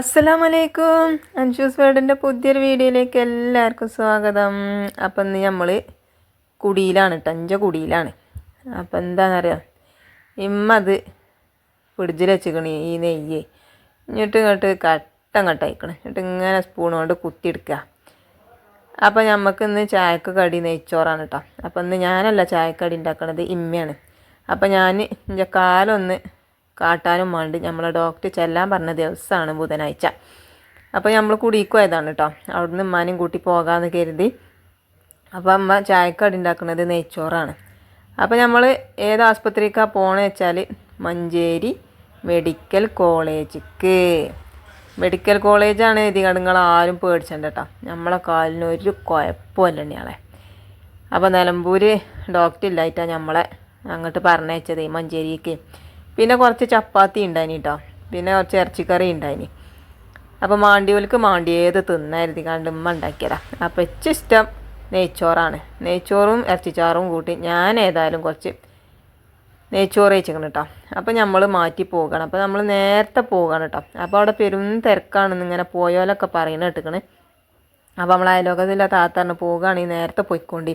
അസ്സലാമലൈക്കും. അൻഷൂസ് വേർഡിന്റെ പുതിയൊരു വീഡിയോയിലേക്ക് എല്ലാവർക്കും സ്വാഗതം. അപ്പം ഇന്ന് നമ്മൾ കുടിയിലാണ് ടഞ്ച കുടിയിലാണ്. അപ്പം എന്താണെന്നറിയാം ഇമ്മ അത് ഫ്രിഡ്ജിൽ വെച്ചിക്കണി ഈ നെയ്യ്. എന്നിട്ട് ഇങ്ങോട്ട് കട്ടം കട്ടയക്കണം എന്നിട്ട് ഇങ്ങനെ സ്പൂൺ കൊണ്ട് കുത്തിയെടുക്കുക അപ്പം നമുക്ക് ഇന്ന് ചായക്ക് കടി നെയ്ച്ചോറാണ് കേട്ടോ അപ്പം ഇന്ന് ഞാനല്ല ചായക്കടി ഉണ്ടാക്കണത് ഇമ്മയാണ്. അപ്പം ഞാൻ എന്റെ കാലൊന്ന് കാട്ടാനും വേണ്ടി നമ്മളെ ഡോക്ടർ ചെല്ലാൻ പറഞ്ഞ ദിവസമാണ് ബുധനാഴ്ച. അപ്പോൾ നമ്മൾ കുടിക്കുമായതാണ് കേട്ടോ അവിടുന്ന് ഉമ്മാനും കൂട്ടി പോകാമെന്ന് കരുതി. അപ്പോൾ അമ്മ ചായക്കടി ഉണ്ടാക്കുന്നത് നെയ്ച്ചോറാണ്. അപ്പോൾ നമ്മൾ ഏത് ആസ്പത്രിക്കാണ് പോകണമെന്ന് വെച്ചാൽ മഞ്ചേരി മെഡിക്കൽ കോളേജിക്ക്. മെഡിക്കൽ കോളേജാണ് എഴുതി നിങ്ങൾ ആരും പേടിച്ചണ്ട കേട്ടോ നമ്മളെ കാലിന് ഒരു കുഴപ്പമില്ല ഇയാളെ അപ്പോൾ നിലമ്പൂർ ഡോക്ടർ ഇല്ലായിട്ടാണ് നമ്മളെ അങ്ങോട്ട് പറഞ്ഞയച്ചത് മഞ്ചേരിക്ക്. പിന്നെ കുറച്ച് ചപ്പാത്തി ഉണ്ടായിനി കേട്ടോ പിന്നെ കുറച്ച് ഇറച്ചിക്കറി ഉണ്ടായിനി. അപ്പോൾ മാണ്ടിയോൽക്ക് മാണ്ടിയേത് തിന്നായിരുന്നു. കണ്ട് ഉമ്മ ഉണ്ടാക്കിയതാ. അപ്പോൾ ഏറ്റവും ഇഷ്ടം നെയ്ച്ചോറാണ്. നെയ്ച്ചോറും ഇറച്ചിച്ചാറും കൂട്ടി ഞാൻ ഏതായാലും കുറച്ച് നെയ്ച്ചോറ് വെച്ചിക്കണം കേട്ടോ അപ്പോൾ നമ്മൾ മാറ്റി പോകണം. അപ്പോൾ നമ്മൾ നേരത്തെ പോകണം കേട്ടോ അപ്പോൾ അവിടെ പെരും തിരക്കാണെന്ന് ഇങ്ങനെ പോയോലൊക്കെ പറയുന്നത് കേട്ടിക്കണ്. അപ്പോൾ നമ്മൾ അയലോകത്തില്ല താത്താറിന് പോകുകയാണെങ്കിൽ നേരത്തെ പോയിക്കൊണ്ടി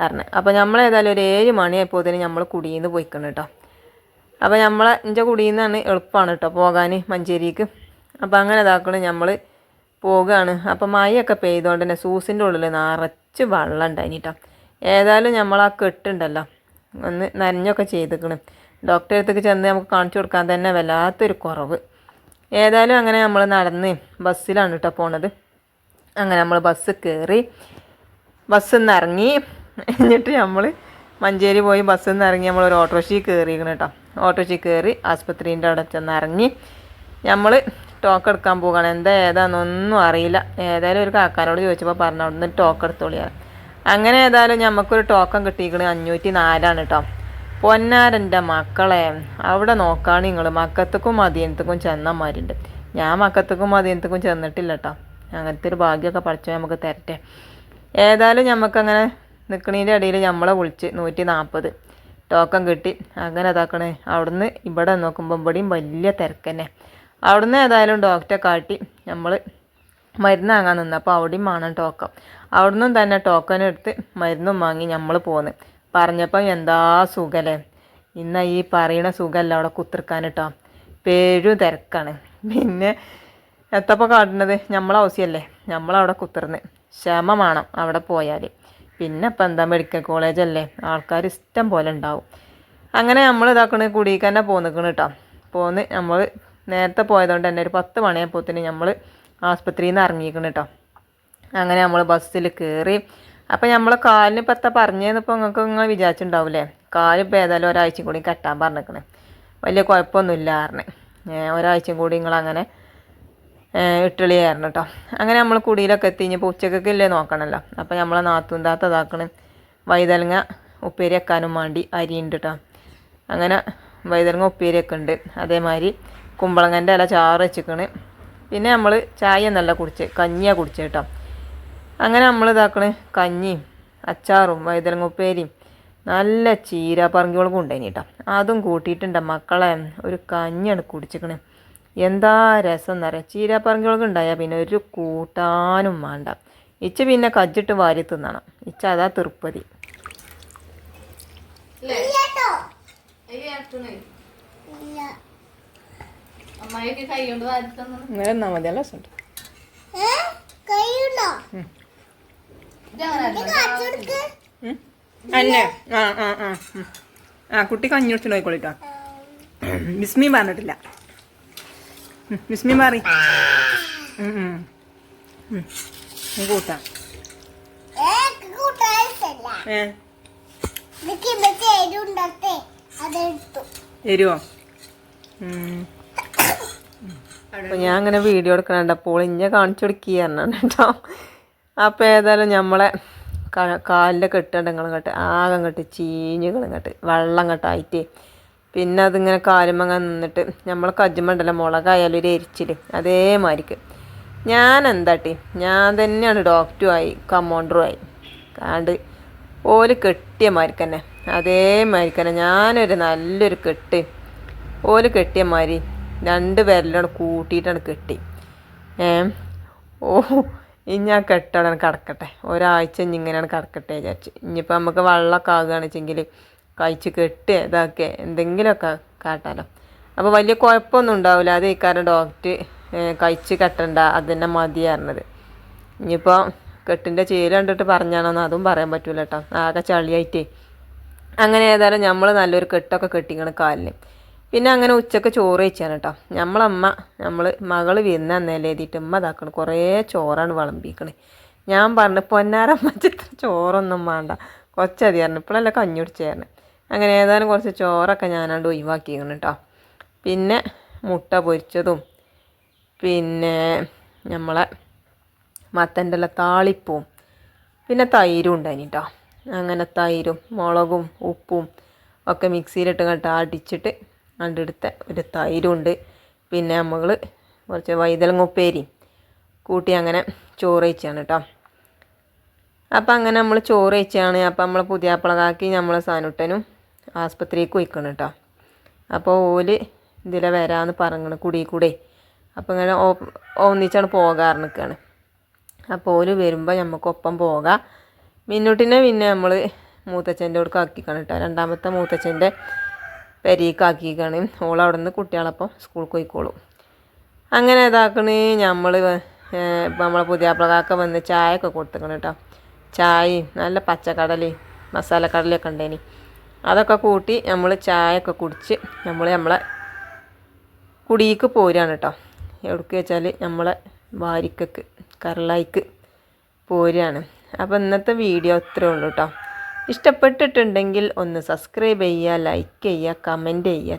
പറഞ്ഞു. അപ്പോൾ നമ്മൾ ഏതായാലും ഒരു ഏഴ് മണിയായപ്പോൾ തന്നെ നമ്മൾ കുടിയിൽ നിന്ന് പോയിക്കണം കേട്ടോ അപ്പോൾ നമ്മളെ എന്റെ കുടിയിൽ നിന്നാണ് എളുപ്പമാണ് കേട്ടോ പോകാൻ മഞ്ചേരിക്ക്. അപ്പോൾ അങ്ങനെ ഇതാക്കണം നമ്മൾ പോകുകയാണ് അപ്പോൾ മഴയൊക്കെ പെയ്തുകൊണ്ട് തന്നെ സൂസിന്റെ ഉള്ളിൽ നിറച്ച് വെള്ളം ഉണ്ടായിനി കേട്ടോ ഏതായാലും നമ്മൾ ആ കെട്ടുണ്ടല്ലോ. ഒന്ന് നനഞ്ഞൊക്കെ ചെയ്തിക്കണ്. ഡോക്ടറെ അടുത്തേക്ക് ചെന്ന് നമുക്ക് കാണിച്ചു കൊടുക്കാൻ തന്നെ വല്ലാത്തൊരു കുറവ്. ഏതായാലും അങ്ങനെ നമ്മൾ നടന്ന് ബസ്സിലാണ് കേട്ടോ പോണത്. അങ്ങനെ നമ്മൾ ബസ് കയറി ബസ്സിൽ നിന്ന് ഇറങ്ങി എന്നിട്ട് നമ്മൾ മഞ്ചേരി പോയി ബസ്സിൽ നിന്ന് ഇറങ്ങി നമ്മൾ ഒരു ഓട്ടോറിക്ഷയിൽ കയറിയിരിക്കണം കേട്ടോ ഓട്ടോറിക്ഷയിൽ കയറി ആസ്പത്രീന്റെ അവിടെ ചെന്ന് ഇറങ്ങി നമ്മൾ ടോക്ക് എടുക്കാൻ പോകുകയാണ് എന്താ ഏതാണെന്നൊന്നും അറിയില്ല. ഏതായാലും ഒരു കാക്കാനോട് ചോദിച്ചപ്പോൾ പറഞ്ഞു നിന്ന് ടോക്ക് എടുത്തോളിയാണ് അങ്ങനെ ഏതായാലും നമുക്കൊരു ടോക്കൺ കിട്ടിയിരിക്കണ അഞ്ഞൂറ്റി നാലാണ് കേട്ടോ പൊന്നാരന്റെ മക്കളെ അവിടെ നോക്കാണ് നിങ്ങൾ മക്കത്തക്കും മതിയനത്തേക്കും ചെന്നമാരുണ്ട് ഞാൻ മക്കത്തക്കും മദീനത്തക്കും ചെന്നിട്ടില്ല കേട്ടോ അങ്ങനത്തെ ഒരു ഭാഗ്യമൊക്കെ പഠിച്ചാൽ നമുക്ക് തരട്ടെ. ഏതായാലും നമുക്കങ്ങനെ നിൽക്കണേന്റെ ഇടയിൽ നമ്മളെ വിളിച്ച് നൂറ്റി നാൽപ്പത് ടോക്കൺ കിട്ടി. അങ്ങനെ ഇതാക്കണേ. അവിടുന്ന് ഇവിടെ നോക്കുമ്പോൾ ഇവിടെയും വലിയ തിരക്കന്നെ. അവിടുന്ന് ഏതായാലും ഡോക്ടറെ കാട്ടി നമ്മൾ മരുന്ന് വാങ്ങാൻ നിന്നപ്പോൾ അവിടെയും വേണം ടോക്കൺ അവിടുന്ന് തന്നെ ടോക്കൺ എടുത്ത് മരുന്നും വാങ്ങി നമ്മൾ പോന്ന്. പറഞ്ഞപ്പം എന്താ സുഖല്ലേ? ഇന്ന ഈ പറയണ സുഖമല്ല അവിടെ കുത്തിർക്കാൻ കേട്ടോ പേരും തിരക്കാണ്. പിന്നെ എത്തപ്പോൾ കാട്ടുന്നത് നമ്മളെ ഔസിയല്ലേ നമ്മളവിടെ കുത്തിർന്ന്. ക്ഷമ വേണം അവിടെ പോയാൽ പിന്നെ ഇപ്പം എന്താ മെഡിക്കൽ കോളേജല്ലേ ആൾക്കാർ ഇഷ്ടം പോലെ ഉണ്ടാവും. അങ്ങനെ നമ്മൾ ഇതാക്കണ കുടിക്ക് തന്നെ പോന്നിക്കണ് കേട്ടോ പോന്ന് നമ്മൾ നേരത്തെ പോയതുകൊണ്ട് തന്നെ ഒരു പത്ത് മണിയായപ്പോത്തിന് നമ്മൾ ആസ്പത്രിയിൽ നിന്ന് ഇറങ്ങിയിരിക്കണം കേട്ടോ അങ്ങനെ നമ്മൾ ബസ്സിൽ കയറി അപ്പം നമ്മൾ കാലിന് ഇപ്പം എത്താ പറഞ്ഞതെന്നിപ്പോൾ നിങ്ങൾക്ക് നിങ്ങൾ വിചാരിച്ചിട്ടുണ്ടാവില്ലേ കാലിപ്പോൾ ഏതായാലും ഒരാഴ്ചയും കൂടി കെട്ടാൻ പറഞ്ഞിരിക്കണേ വലിയ കുഴപ്പമൊന്നുമില്ല പറഞ്ഞ്. ഒരാഴ്ചയും കൂടി നിങ്ങളങ്ങനെ ഇട്ടളിയായിരുന്നു കേട്ടോ അങ്ങനെ നമ്മൾ കുടിയിലൊക്കെ എത്തി ഇനിയിപ്പോൾ ഉച്ചക്കൊക്കെ ഇല്ലേ നോക്കണമല്ലോ അപ്പോൾ നമ്മളെ നാത്തൂന്താത്ത ഇതാക്കണ്. വൈതലങ്ങ ഉപ്പേരി വെക്കാനും വേണ്ടി അരിയുണ്ട് കേട്ടോ അങ്ങനെ വൈതലങ്ങ ഉപ്പേരിയൊക്കെ ഉണ്ട്. അതേമാതിരി കുമ്പളങ്ങന്റെ ഇല ചാറ് വെച്ചിക്കണ്. പിന്നെ നമ്മൾ ചായ നല്ല കുടിച്ച് കഞ്ഞിയാണ് കുടിച്ചത് കേട്ടോ. അങ്ങനെ നമ്മൾ ഇതാക്കണ് കഞ്ഞിയും അച്ചാറും വൈതലങ്ങ ഉപ്പേരിയും നല്ല ചീര പറങ്കികളും ഉണ്ടായിനി കേട്ടോ. അതും കൂട്ടിയിട്ടുണ്ട്. മക്കളെ ഒരു കഞ്ഞിയാണ് കുടിച്ചിക്കണ്. എന്താ രസം എന്നറിയാം ചീരാപ്പറങ്കികളൊക്കെ ഉണ്ടായാൽ പിന്നെ ഒരു കൂട്ടാനും വേണ്ട. ഇച്ച പിന്നെ കജ്ജിട്ട് വാരി തിന്നണം. ഇച്ച അതാ തിരുപ്പതി. അന്നെ. ആ ആ ആ ആ കുട്ടി കഞ്ഞി കുടിച്ചിട്ട് പോയിക്കോളിട്ടോ ബിസ്മി പറഞ്ഞിട്ടില്ല. ഉം, ബിസ്മി മാറി കൂട്ടാം തരുമോ അപ്പൊ ഞാൻ അങ്ങനെ വീഡിയോ എടുക്കണുണ്ട് അപ്പോൾ ഇഞ്ഞ കാണിച്ചു കൊടുക്കുകയാണ് കേട്ടോ അപ്പോൾ ഏതായാലും നമ്മളെ കാലിന്റെ കെട്ടുണ്ട് ഇങ്ങോട്ട് ആകെ അങ്ങോട്ട് ചീഞ്ഞുകൾ ഇങ്ങോട്ട് വെള്ളം അങ്ങോട്ടായിട്ട് പിന്നെ അതിങ്ങനെ കാലുമങ്ങ നിന്നിട്ട് നമ്മൾ കജ്ജുമണ്ടല്ല മുളകായാലും ഒരു എരിച്ചിൽ അതേമാതിരിക്ക് ഞാൻ എന്താട്ടി ഞാൻ തന്നെയാണ് ഡോക്ടറുമായി കമ്പൗണ്ടറുമായി കാണ്ട് ഓൽ കെട്ടിയ മാതിരിക്ക് തന്നെ. അതേമാതിരിക്ക് തന്നെ. ഞാനൊരു നല്ലൊരു കെട്ട്. ഓൽ കെട്ടിയ മാതിരി രണ്ട് വിരലോട് കൂട്ടിയിട്ടാണ് കെട്ടി. ഏ? ഓ ഇനി ആ കെട്ടോടെ കിടക്കട്ടെ. ഒരാഴ്ച ഇനി ഇങ്ങനെയാണ് കിടക്കട്ടെ വിചാരിച്ച്. ഇനിയിപ്പോൾ നമുക്ക് വെള്ളമൊക്കെ ആകുകയാണെന്ന് വെച്ചെങ്കിൽ കഴിച്ച് കെട്ട് ഇതാക്കുക എന്തെങ്കിലുമൊക്കെ കാട്ടാലോ. അപ്പോൾ വലിയ കുഴപ്പമൊന്നും ഉണ്ടാവില്ല. അത് ഇക്കാരം ഡോക്ടർ കഴിച്ച് കെട്ടണ്ട. അതന്നെ മതി പറഞ്ഞത്. ഇനിയിപ്പോൾ കെട്ടിന്റെ ചേൽ കണ്ടിട്ട് പറഞ്ഞാണോന്ന് അതും പറയാൻ പറ്റൂല കേട്ടോ. ആകെ ചളിയായിട്ടേ. അങ്ങനെ ഏതായാലും നമ്മൾ നല്ലൊരു കെട്ടൊക്കെ കെട്ടിക്കണം കാലിന് പിന്നെ അങ്ങനെ ഉച്ചയ്ക്ക് ചോറ് വെച്ചാണ് കേട്ടോ. നമ്മളമ്മ നമ്മൾ മകൾ വിരുന്ന അന്നേലെ എഴുതിയിട്ട് ഉമ്മ ഇതാക്കണം. കുറേ ചോറാണ് വിളമ്പിക്കണേ. ഞാൻ പറഞ്ഞു പൊന്നാരമ്മ ചിത്ര ചോറൊന്നും വേണ്ട. കൊച്ചതി പറഞ്ഞു. ഇപ്പോഴല്ല കഞ്ഞി കുടിച്ചായിരുന്നു അങ്ങനെ ഏതായാലും കുറച്ച് ചോറൊക്കെ ഞാനാണ്ട് ഒഴിവാക്കിയിരുന്നു കേട്ടോ. പിന്നെ മുട്ട പൊരിച്ചതും പിന്നെ നമ്മളെ മത്തന്റെ എല്ലാം താളിപ്പവും പിന്നെ തൈരും ഉണ്ടായിന് കേട്ടോ. അങ്ങനെ തൈരും മുളകും ഉപ്പും ഒക്കെ മിക്സിയിലിട്ട് കണ്ട് അടിച്ചിട്ട് കണ്ടെടുത്ത ഒരു തൈരുണ്ട് പിന്നെ നമ്മൾ കുറച്ച് വൈതലങ്ങ ഉപ്പേരി കൂട്ടി അങ്ങനെ ചോറ് വെച്ചാണ് കേട്ടോ. അപ്പം അങ്ങനെ നമ്മൾ ചോറ് വെച്ചാണ്. അപ്പം നമ്മൾ പുതിയാപ്പിളകാക്കി നമ്മളെ സാനുട്ടനും ആസ്പത്രിക്ക് പോയിക്കണം കേട്ടോ അപ്പോൾ ഓൽ ഇതിലെ വരാമെന്ന് പറഞ്ഞു കുടി കൂടെ. അപ്പോൾ ഇങ്ങനെ ഒന്നിച്ചാണ് പോകാറ് നിൽക്കുകയാണ് അപ്പോൾ ഓൽ വരുമ്പോൾ നമുക്കൊപ്പം പോകാം. മിന്നോട്ടിനെ പിന്നെ നമ്മൾ മൂത്തച്ഛന്റെ അവിടെ ആക്കിക്കാണ് കേട്ടോ രണ്ടാമത്തെ മൂത്തച്ഛന്റെ പെരീക്ക് ആക്കിക്കാണ്. ഓൾ അവിടെ നിന്ന് കുട്ടികളപ്പം സ്കൂളിൽ പോയിക്കോളും. അങ്ങനെ ഇതാക്കണ് നമ്മൾ നമ്മളെ പുതിയ കാക്ക വന്ന് ചായ ഒക്കെ കൊടുത്തേക്കണം കേട്ടോ ചായയും നല്ല പച്ചക്കടലയും മസാലക്കടലയൊക്കെ ഉണ്ടേനി. അതൊക്കെ കൂട്ടി നമ്മൾ ചായയൊക്കെ കുടിച്ച് നമ്മൾ നമ്മളെ കുടിയിക്ക് പോരാണ് കേട്ടോ. എവിടേക്ക് വെച്ചാൽ നമ്മളെ വാരിക്കക്ക് കരളായിക്ക് പോരാണ് അപ്പോൾ ഇന്നത്തെ വീഡിയോ ഇത്രേ ഉള്ളൂ കേട്ടോ. ഇഷ്ടപ്പെട്ടിട്ടുണ്ടെങ്കിൽ ഒന്ന് സബ്സ്ക്രൈബ് ചെയ്യുക ലൈക്ക് ചെയ്യുക കമന്റ് ചെയ്യുക.